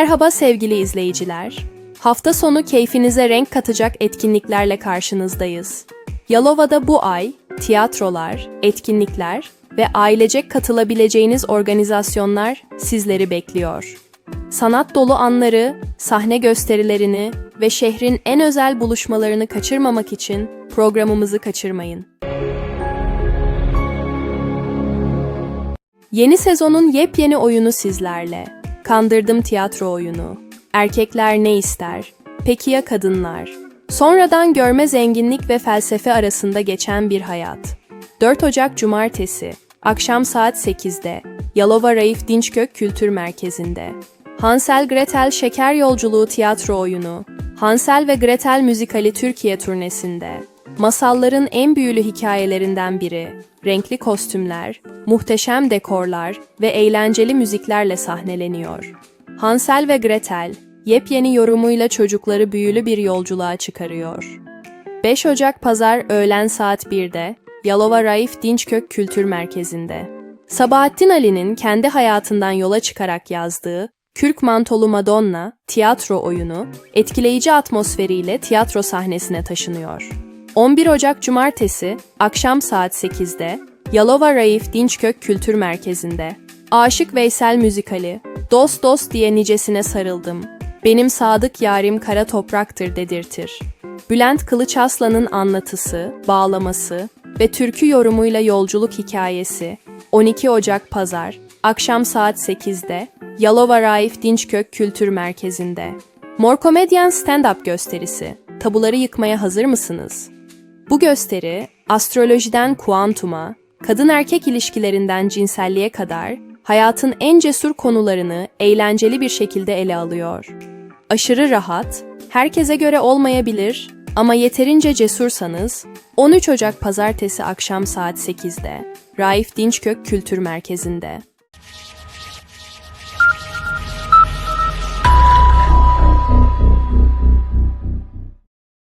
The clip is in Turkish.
Merhaba sevgili izleyiciler. Hafta sonu keyfinize renk katacak etkinliklerle karşınızdayız. Yalova'da bu ay tiyatrolar, etkinlikler ve ailecek katılabileceğiniz organizasyonlar sizleri bekliyor. Sanat dolu anları, sahne gösterilerini ve şehrin en özel buluşmalarını kaçırmamak için programımızı kaçırmayın. Yeni sezonun yepyeni oyunu sizlerle. Kandırdım tiyatro oyunu. Erkekler ne ister? Peki ya kadınlar? Sonradan görme zenginlik ve felsefe arasında geçen bir hayat. 4 Ocak Cumartesi, akşam saat 8'de, Yalova Raif Dinçkök Kültür Merkezi'nde. Hansel Gretel Şeker Yolculuğu tiyatro oyunu, Hansel ve Gretel müzikali Türkiye turnesinde. Masalların en büyülü hikayelerinden biri, renkli kostümler, muhteşem dekorlar ve eğlenceli müziklerle sahneleniyor. Hansel ve Gretel, yepyeni yorumuyla çocukları büyülü bir yolculuğa çıkarıyor. 5 Ocak Pazar öğlen saat 1'de Yalova Raif Dinçkök Kültür Merkezi'nde. Sabahattin Ali'nin kendi hayatından yola çıkarak yazdığı Kürk Mantolu Madonna tiyatro oyunu etkileyici atmosferiyle tiyatro sahnesine taşınıyor. 11 Ocak Cumartesi akşam saat 8'de Yalova Raif Dinçkök Kültür Merkezi'nde. Aşık Veysel müzikali Dost dost diye nicesine sarıldım. Benim sadık yarim kara topraktır dedirtir. Bülent Kılıçaslan'ın anlatısı, bağlaması ve türkü yorumuyla yolculuk hikayesi 12 Ocak Pazar, akşam saat 8'de Yalova Raif Dinçkök Kültür Merkezi'nde. Mor Komedyen stand-up gösterisi. Tabuları yıkmaya hazır mısınız? Bu gösteri, astrolojiden kuantuma, kadın erkek ilişkilerinden cinselliğe kadar hayatın en cesur konularını eğlenceli bir şekilde ele alıyor. Aşırı rahat, herkese göre olmayabilir ama yeterince cesursanız 13 Ocak Pazartesi akşam saat 8'de Raif Dinçkök Kültür Merkezi'nde.